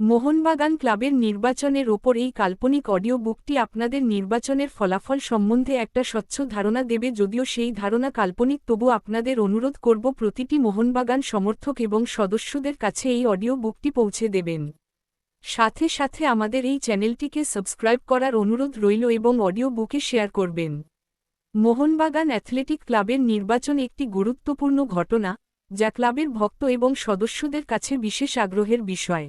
মোহনবাগান ক্লাবের নির্বাচনের ওপর এই কাল্পনিক অডিও বুকটি আপনাদের নির্বাচনের ফলাফল সম্বন্ধে একটা স্বচ্ছ ধারণা দেবে যদিও সেই ধারণা কাল্পনিক, তবু আপনাদের অনুরোধ করব প্রতিটি মোহনবাগান সমর্থক এবং সদস্যদের কাছে এই অডিও বুকটি পৌঁছে দেবেন। সাথে সাথে আমাদের এই চ্যানেলটিকে সাবস্ক্রাইব করার অনুরোধ রইল এবং অডিও বুকে শেয়ার করবেন। মোহনবাগান অ্যাথলেটিক ক্লাবের নির্বাচন একটি গুরুত্বপূর্ণ ঘটনা, যা ক্লাবের ভক্ত এবং সদস্যদের কাছে বিশেষ আগ্রহের বিষয়।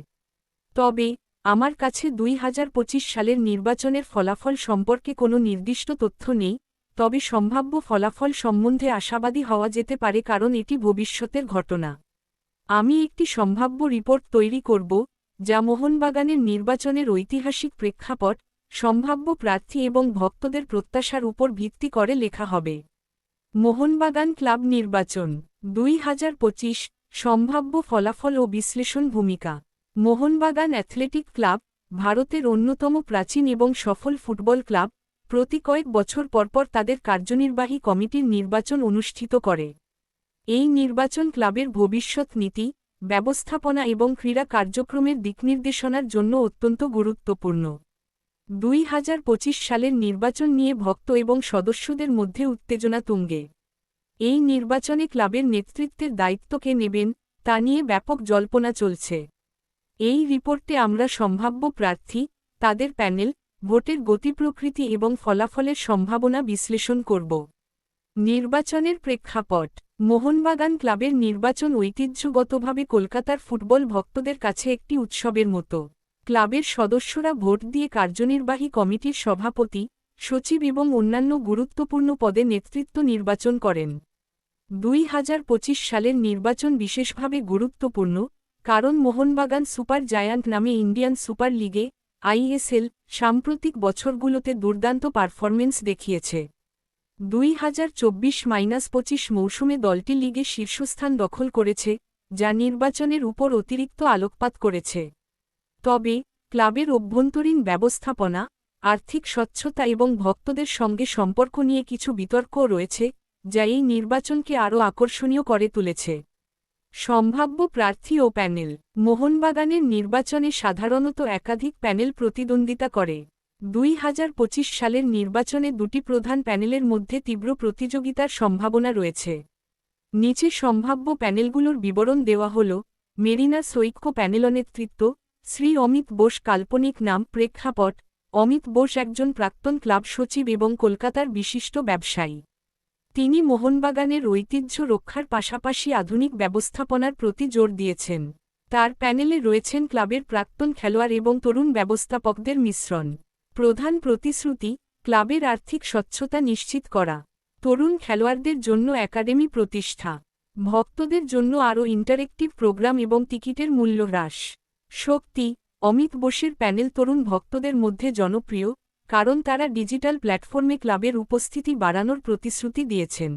তবে, আমার কাছে দুই হাজার পঁচিশ সালের নির্বাচনের ফলাফল সম্পর্কে কোনো নির্দিষ্ট তথ্য নেই, তবে সম্ভাব্য ফলাফল সম্বন্ধে আশাবাদী হওয়া যেতে পারে কারণ এটি ভবিষ্যতের ঘটনা। আমি একটি সম্ভাব্য রিপোর্ট তৈরি করব, যা মোহনবাগানের নির্বাচনের ঐতিহাসিক প্রেক্ষাপট, সম্ভাব্য প্রার্থী এবং ভক্তদের প্রত্যাশার উপর ভিত্তি করে লেখা হবে। মোহনবাগান ক্লাব নির্বাচন, দুই হাজার পঁচিশ, সম্ভাব্য ফলাফল ও বিশ্লেষণ ভূমিকা। মোহনবাগান অ্যাথলেটিক ক্লাব, ভারতের অন্যতম প্রাচীন এবং সফল ফুটবল ক্লাব, প্রতি কয়েক বছর পরপর তাদের কার্যনির্বাহী কমিটির নির্বাচন অনুষ্ঠিত করে। এই নির্বাচন ক্লাবের ভবিষ্যৎ নীতি, ব্যবস্থাপনা এবং ক্রীড়া কার্যক্রমের দিকনির্দেশনার জন্য অত্যন্ত গুরুত্বপূর্ণ। দুই হাজার পঁচিশ সালের নির্বাচন নিয়ে ভক্ত এবং সদস্যদের মধ্যে উত্তেজনা তুঙ্গে। এই নির্বাচনে ক্লাবের নেতৃত্বের দায়িত্ব কে নেবেন, তা নিয়ে ব্যাপক জল্পনা চলছে। এই রিপোর্টে আমরা সম্ভাব্য প্রার্থী, তাদের প্যানেল, ভোটের গতিপ্রকৃতি এবং ফলাফলের সম্ভাবনা বিশ্লেষণ করব। নির্বাচনের প্রেক্ষাপট। মোহনবাগান ক্লাবের নির্বাচন ঐতিহ্যগতভাবে কলকাতার ফুটবল ভক্তদের কাছে একটি উৎসবের মতো। ক্লাবের সদস্যরা ভোট দিয়ে কার্যনির্বাহী কমিটির সভাপতি, সচিব এবং অন্যান্য গুরুত্বপূর্ণ পদে নেতৃত্ব নির্বাচন করেন। দুই হাজার পঁচিশ সালের নির্বাচন বিশেষভাবে গুরুত্বপূর্ণ কারণ মোহনবাগান সুপার জায়ান্ট নামে ইন্ডিয়ান সুপার লিগে আইএসএল সাম্প্রতিক বছরগুলোতে দুর্দান্ত পারফরমেন্স দেখিয়েছে। দুই হাজার চব্বিশ মাইনাস পঁচিশ মৌসুমে দলটি লিগে শীর্ষস্থান দখল করেছে, যা নির্বাচনের উপর অতিরিক্ত আলোকপাত করেছে। তবে, ক্লাবের অভ্যন্তরীণ ব্যবস্থাপনা, আর্থিক স্বচ্ছতা এবং ভক্তদের সঙ্গে সম্পর্ক নিয়ে কিছু বিতর্কও রয়েছে, যা এই নির্বাচনকে আরও আকর্ষণীয় করে তুলেছে। সম্ভাব্য প্রার্থী ও প্যানেল। মোহনবাগানের নির্বাচনে সাধারণত একাধিক প্যানেল প্রতিদ্বন্দ্বিতা করে। দুই হাজার পঁচিশ সালের নির্বাচনে দুটি প্রধান প্যানেলের মধ্যে তীব্র প্রতিযোগিতার সম্ভাবনা রয়েছে। নিচে সম্ভাব্য প্যানেলগুলোর বিবরণ দেওয়া হল, মেরিনা সৈক্য প্যানেল নেতৃত্ব, শ্রী অমিত বোস কাল্পনিক নাম প্রেক্ষাপট, অমিত বোস একজন প্রাক্তন ক্লাব সচিব এবং কলকাতার বিশিষ্ট ব্যবসায়ী। তিনি মোহনবাগানের ঐতিহ্য রক্ষার পাশাপাশি আধুনিক ব্যবস্থাপনার প্রতি জোর দিয়েছেন। তার প্যানেলে রয়েছেন ক্লাবের প্রাক্তন খেলোয়াড় এবং তরুণ ব্যবস্থাপকদের মিশ্রণ। প্রধান প্রতিশ্রুতি, ক্লাবের আর্থিক স্বচ্ছতা নিশ্চিত করা। তরুণ খেলোয়াড়দের জন্য একাডেমি প্রতিষ্ঠা। ভক্তদের জন্য আরও ইন্টারেক্টিভ প্রোগ্রাম এবং টিকিটের মূল্য হ্রাস। শক্তি, অমিত বোসের প্যানেল তরুণ ভক্তদের মধ্যে জনপ্রিয়। কারণ তারা ডিজিটাল প্ল্যাটফর্মে ক্লাবের উপস্থিতি বাড়ানোর প্রতিশ্রুতি দিয়েছেন।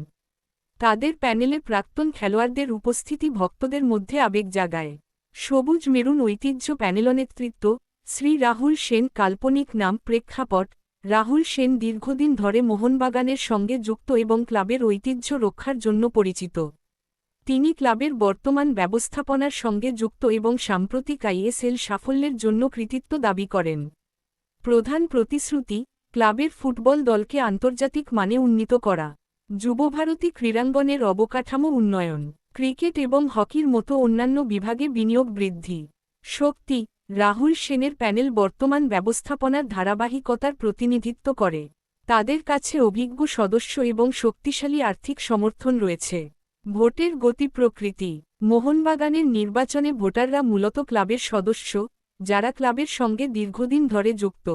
তাদের প্যানেলে প্রাক্তন খেলোয়াড়দের উপস্থিতি ভক্তদের মধ্যে আবেগ জাগায়। সবুজ মেরুন ঐতিহ্য প্যানেল নেতৃত্ব, শ্রী রাহুল সেন কাল্পনিক নাম প্রেক্ষাপট, রাহুল সেন দীর্ঘদিন ধরে মোহনবাগানের সঙ্গে যুক্ত এবং ক্লাবের ঐতিহ্য রক্ষার জন্য পরিচিত। তিনি ক্লাবের বর্তমান ব্যবস্থাপনার সঙ্গে যুক্ত এবং সাম্প্রতিক আইএসএল সাফল্যের জন্য কৃতিত্ব দাবি করেন। প্রধান প্রতিশ্রুতি, ক্লাবের ফুটবল দলকে আন্তর্জাতিক মানে উন্নীত করা, যুবভারতী ক্রীড়াঙ্গনের অবকাঠামো উন্নয়ন, ক্রিকেট এবং হকির মতো অন্যান্য বিভাগে বিনিয়োগ বৃদ্ধি, শক্তি, রাহুল সেনের প্যানেল বর্তমান ব্যবস্থাপনার ধারাবাহিকতার প্রতিনিধিত্ব করে, তাদের কাছে অভিজ্ঞ সদস্য এবং শক্তিশালী আর্থিক সমর্থন রয়েছে, ভোটের গতি প্রকৃতি, মোহনবাগানের নির্বাচনে ভোটাররা মূলত ক্লাবের সদস্য যারা ক্লাবের সঙ্গে দীর্ঘদিন ধরে যুক্ত।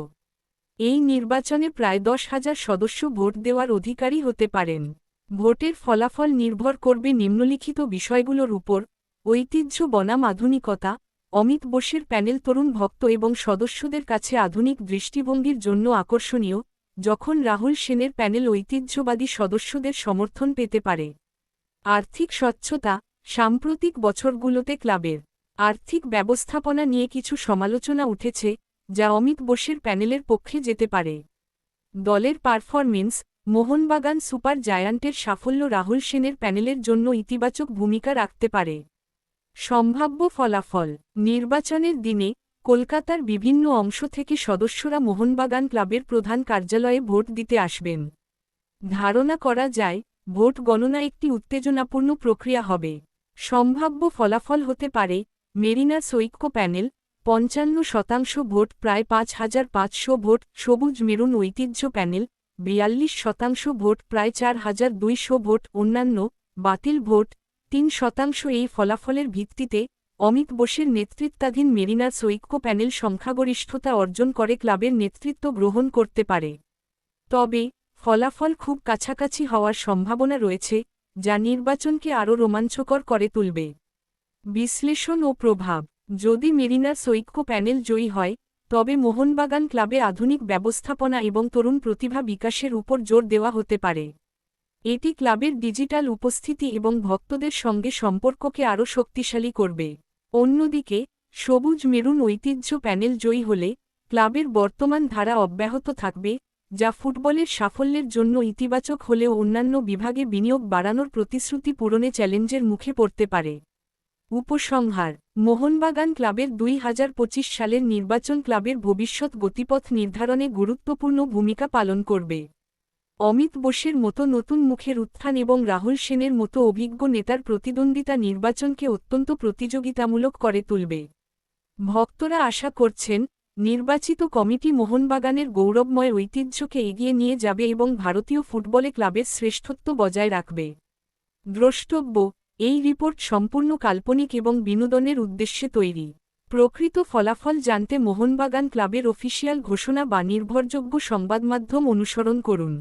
এই নির্বাচনে প্রায় দশ হাজার সদস্য ভোট দেওয়ার অধিকারী হতে পারেন। ভোটের ফলাফল নির্ভর করবে নিম্নলিখিত বিষয়গুলোর উপর, ঐতিহ্য বনাম আধুনিকতা, অমিত বোসের প্যানেল তরুণ ভক্ত এবং সদস্যদের কাছে আধুনিক দৃষ্টিভঙ্গির জন্য আকর্ষণীয়, যখন রাহুল সেনের প্যানেল ঐতিহ্যবাদী সদস্যদের সমর্থন পেতে পারে। আর্থিক স্বচ্ছতা, সাম্প্রতিক বছরগুলোতে ক্লাবের আর্থিক ব্যবস্থাপনা নিয়ে কিছু সমালোচনা উঠেছে, যা অমিত বোসের প্যানেলের পক্ষে যেতে পারে। দলের পারফরমেন্স মোহনবাগান সুপার জায়ান্টের সাফল্য রাহুল সেনের প্যানেলের জন্য ইতিবাচক ভূমিকা রাখতে পারে। সম্ভাব্য ফলাফল, নির্বাচনের দিনে, কলকাতার বিভিন্ন অংশ থেকে সদস্যরা মোহনবাগান ক্লাবের প্রধান কার্যালয়ে ভোট দিতে আসবেন। ধারণা করা যায়, ভোট গণনা একটি উত্তেজনাপূর্ণ প্রক্রিয়া হবে। সম্ভাব্য ফলাফল হতে পারে মেরিনা সৈক্য প্যানেল, পঞ্চান্ন শতাংশ ভোট, প্রায় পাঁচ হাজার পাঁচশো ভোট, সবুজ মেরুন ঐতিহ্য প্যানেল, বিয়াল্লিশ শতাংশ ভোট, প্রায় চার হাজার দুইশো ভোট, অন্যান্য, বাতিল ভোট, তিন শতাংশ এই ফলাফলের ভিত্তিতে, অমিত বোসের নেতৃত্বাধীন মেরিনার সৈক্য প্যানেল সংখ্যাগরিষ্ঠতা অর্জন করে ক্লাবের নেতৃত্ব গ্রহণ করতে পারে। তবে, ফলাফল খুব কাছাকাছি হওয়ার সম্ভাবনা রয়েছে, যা নির্বাচনকে আরও রোমাঞ্চকর করে তুলবে। বিশ্লেষণ ও প্রভাব। যদি মেরিনার সৈক্য প্যানেল জয়ী হয়, তবে মোহনবাগান ক্লাবে আধুনিক ব্যবস্থাপনা এবং তরুণ প্রতিভা বিকাশের উপর জোর দেওয়া হতে পারে। এটি ক্লাবের ডিজিটাল উপস্থিতি এবং ভক্তদের সঙ্গে সম্পর্ককে আরও শক্তিশালী করবে। অন্যদিকে, সবুজ মেরুন ঐতিহ্য প্যানেল জয়ী হলে, ক্লাবের বর্তমান ধারা অব্যাহত থাকবে, যা ফুটবলের সাফল্যের জন্য ইতিবাচক হলেও অন্যান্য বিভাগে বিনিয়োগ বাড়ানোর প্রতিশ্রুতি পূরণে চ্যালেঞ্জের মুখে পড়তে পারে। উপসংহার, মোহনবাগান ক্লাবের দুই হাজার পঁচিশ সালের নির্বাচন ক্লাবের ভবিষ্যৎ গতিপথ নির্ধারণে গুরুত্বপূর্ণ ভূমিকা পালন করবে। অমিত বোসের মতো নতুন মুখের উত্থান এবং রাহুল সেনের মতো অভিজ্ঞ নেতার প্রতিদ্বন্দ্বিতা নির্বাচনকে অত্যন্ত প্রতিযোগিতামূলক করে তুলবে। ভক্তরা আশা করছেন, নির্বাচিত কমিটি মোহনবাগানের গৌরবময় ঐতিহ্যকে এগিয়ে নিয়ে যাবে এবং ভারতীয় ফুটবলে ক্লাবের শ্রেষ্ঠত্ব বজায় রাখবে। দ্রষ্টব্য এই রিপোর্ট সম্পূর্ণ কাল্পনিক এবং বিনোদনের উদ্দেশ্যে তৈরি। প্রকৃত ফলাফল জানতে মোহনবাগান ক্লাবের অফিসিয়াল ঘোষণা বা নির্ভরযোগ্য সংবাদমাধ্যম অনুসরণ করুন।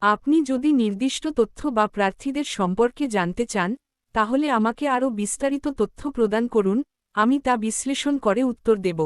আপনি যদি নির্দিষ্ট তথ্য বা প্রার্থীদের সম্পর্কে জানতে চান, তাহলে আমাকে আরও বিস্তারিত তথ্য প্রদান করুন, আমি তা বিশ্লেষণ করে উত্তর দেব।